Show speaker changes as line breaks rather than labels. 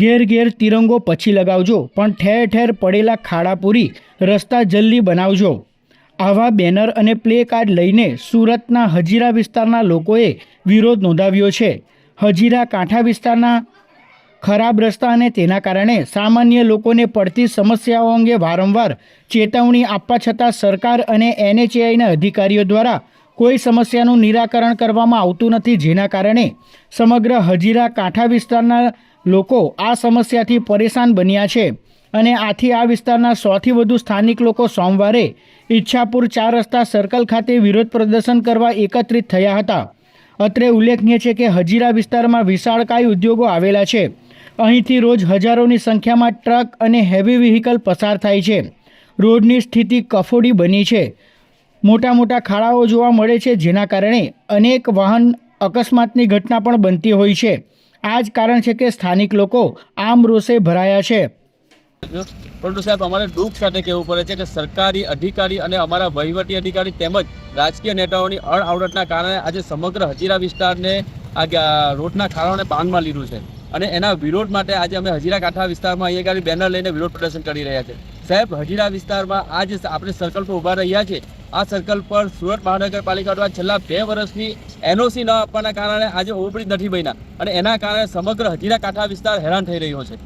ઘેર ઘેર તિરંગો પછી લગાવજો, પણ ઠેર ઠેર પડેલા ખાડા પૂરી રસ્તા જલ્દી બનાવજો. આવા બેનર અને પ્લે કાર્ડ લઈને સુરતના હજીરા વિસ્તારના લોકોએ વિરોધ નોંધાવ્યો છે. હજીરા કાંઠા વિસ્તારના ખરાબ રસ્તા અને તેના કારણે સામાન્ય લોકોને પડતી સમસ્યાઓ અંગે વારંવાર ચેતવણી આપવા છતાં સરકાર અને એનએચએઆઈના અધિકારીઓ દ્વારા કોઈ સમસ્યાનું નિરાકરણ કરવામાં આવતું નથી, જેના કારણે સમગ્ર હજીરા કાંઠા વિસ્તારના લોકો આ સમસ્યાથી પરેશાન બન્યા છે અને આથી આ વિસ્તારના સૌથી વધુ સ્થાનિક લોકો સોમવારે ઈચ્છાપુર ચાર રસ્તા સર્કલ ખાતે વિરોધ પ્રદર્શન કરવા એકત્રિત થયા હતા. અત્રે ઉલ્લેખનીય છે કે હજીરા વિસ્તારમાં વિશાળકાય ઉદ્યોગો આવેલા છે. અહીંથી રોજ હજારોની સંખ્યામાં ટ્રક અને હેવી વ્હીકલ પસાર થાય છે. રોડની સ્થિતિ કફોડી બની છે. મોટા મોટા ખાડાઓ જોવા મળે છે જેના કારણે અનેક વાહન અકસ્માતની ઘટના પણ બનતી હોય છે. આ જ કારણ છે કે સ્થાનિક લોકો આમ રોષે ભરાયા છે.
પરંતુ સાહેબ, અમારે દુઃખ સાથે કહેવું પડે છે કે સરકારી અધિકારી અને અમારા વહીવટી અધિકારી તેમજ રાજકીય નેતાઓની અણઆવડતના કારણે આજે સમગ્ર હજીરા વિસ્તારને આ રોડના ખાડાઓને બાંધમાં લીધું છે. અને એના વિરોધ માટે આજે અમે હજીરા કાંઠા વિસ્તારમાં અહીંયા બેનર લઈને વિરોધ પ્રદર્શન કરી રહ્યા છે. સાહેબ, હજીરા વિસ્તારમાં આજે આપણે સર્કલ પર ઊભા રહ્યા છે આ સર્કલ પર સુરત મહાનગરપાલિકા દ્વારા છેલ્લા બે વર્ષની એનઓસી ન આપવાના કારણે આજે ઓવરબ્રિજ નથી બન્યા અને એના કારણે સમગ્ર હજીરા કાંઠા વિસ્તાર હેરાન થઈ રહ્યો છે.